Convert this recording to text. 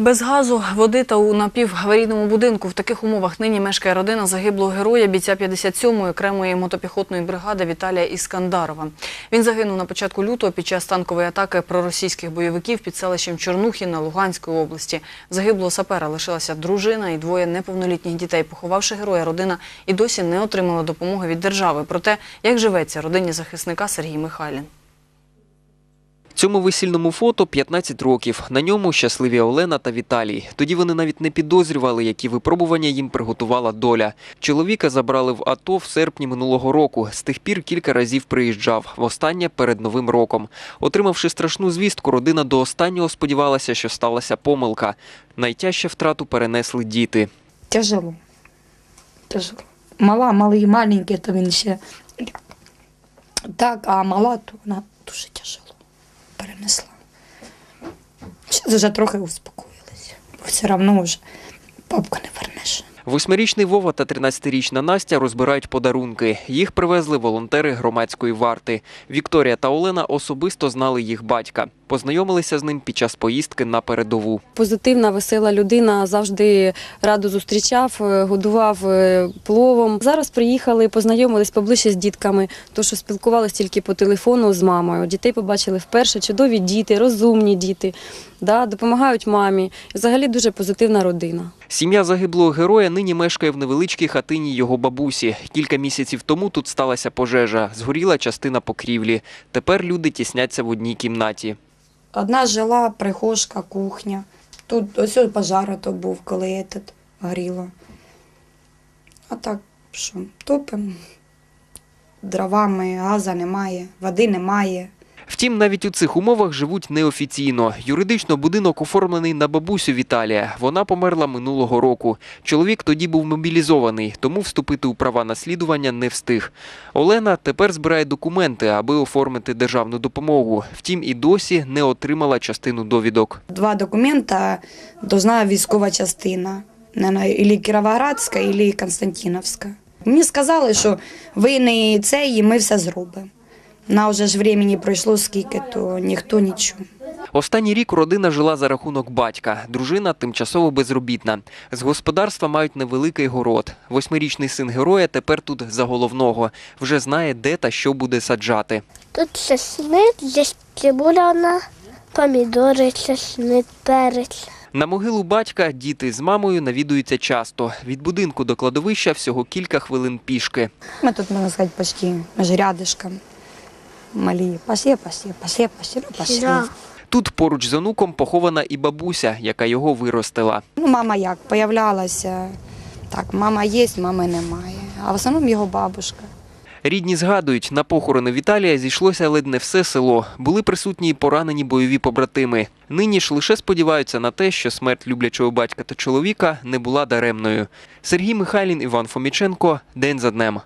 Без газу, води та у напіваварійному будинку в таких умовах нині мешкає родина загиблого героя бійця 57-ї окремої мотопіхотної бригади Віталія Іскандарова. Він загинув на початку лютого під час танкової атаки проросійських бойовиків під селищем Чорнухіна Луганської області. Загиблого сапера лишилася дружина і двоє неповнолітніх дітей. Поховавши героя, родина і досі не отримала допомоги від держави. Про те, як живеться родині захисника Сергій Михайлін. Цьому весільному фото 15 років. На ньому щасливі Олена та Віталій. Тоді вони навіть не підозрювали, які випробування їм приготувала доля. Чоловіка забрали в АТО в серпні минулого року. З тих пір кілька разів приїжджав. Востаннє перед Новим роком. Отримавши страшну звістку, родина до останнього сподівалася, що сталася помилка. Найтяжче втрату перенесли діти. Тяжело. Тяжело. Мала, малий, маленький, то він ще так, а мала, то вона дуже тяжело перенесла. Зараз вже трохи успокоїлися. Бо все одно вже папку не вернеш. Восьмирічний Вова та 13-річна Настя розбирають подарунки. Їх привезли волонтери громадської варти. Вікторія та Олена особисто знали їх батька. Познайомилися з ним під час поїздки на передову. Позитивна, весела людина завжди радо зустрічав, е, годував е, пловом. Зараз приїхали, познайомились поближче з дітками, тому що спілкувалися тільки по телефону з мамою. Дітей побачили вперше. Чудові діти, розумні діти, да, допомагають мамі. Взагалі дуже позитивна родина. Сім'я загиблого героя нині мешкає в невеличкій хатині його бабусі. Кілька місяців тому тут сталася пожежа. Згоріла частина покрівлі. Тепер люди тісняться в одній кімнаті. Одна жила, прихожка, кухня. Тут ось пожар то був, коли этот, горіло. А так, що, топимо дровами, газу немає, води немає. Втім, навіть у цих умовах живуть неофіційно. Юридично будинок оформлений на бабусю Віталія. Вона померла минулого року. Чоловік тоді був мобілізований, тому вступити у права наслідування не встиг. Олена тепер збирає документи, аби оформити державну допомогу. Втім, і досі не отримала частину довідок. Два документа должна військова частина. Ілі Кіровоградська, ілі Константиновська. Мені сказали, що ви не це, і ми все зробимо. На вже ж времени пройшло скільки, то ніхто нічого. Останній рік родина жила за рахунок батька. Дружина тимчасово безробітна. З господарства мають невеликий город. Восьмирічний син героя тепер тут за головного. Вже знає, де та що буде саджати. Тут чесник, здесь цибуляна, помідори, чесник, перець. На могилу батька діти з мамою навідуються часто. Від будинку до кладовища всього кілька хвилин пішки. Ми тут, можна сказати, почти між рядишком. Малі. Пасє, пасє, пасє, пасє, ну пасє. Тут поруч з онуком похована і бабуся, яка його виростила. Ну, мама як, появлялася. Так, мама є, мами немає. А в основному його бабушка. Рідні згадують, на похорони Віталія зійшлося ледь не все село. Були присутні й поранені бойові побратими. Нині ж лише сподіваються на те, що смерть люблячого батька та чоловіка не була даремною. Сергій Михайлін, Іван Фоміченко. День за днем.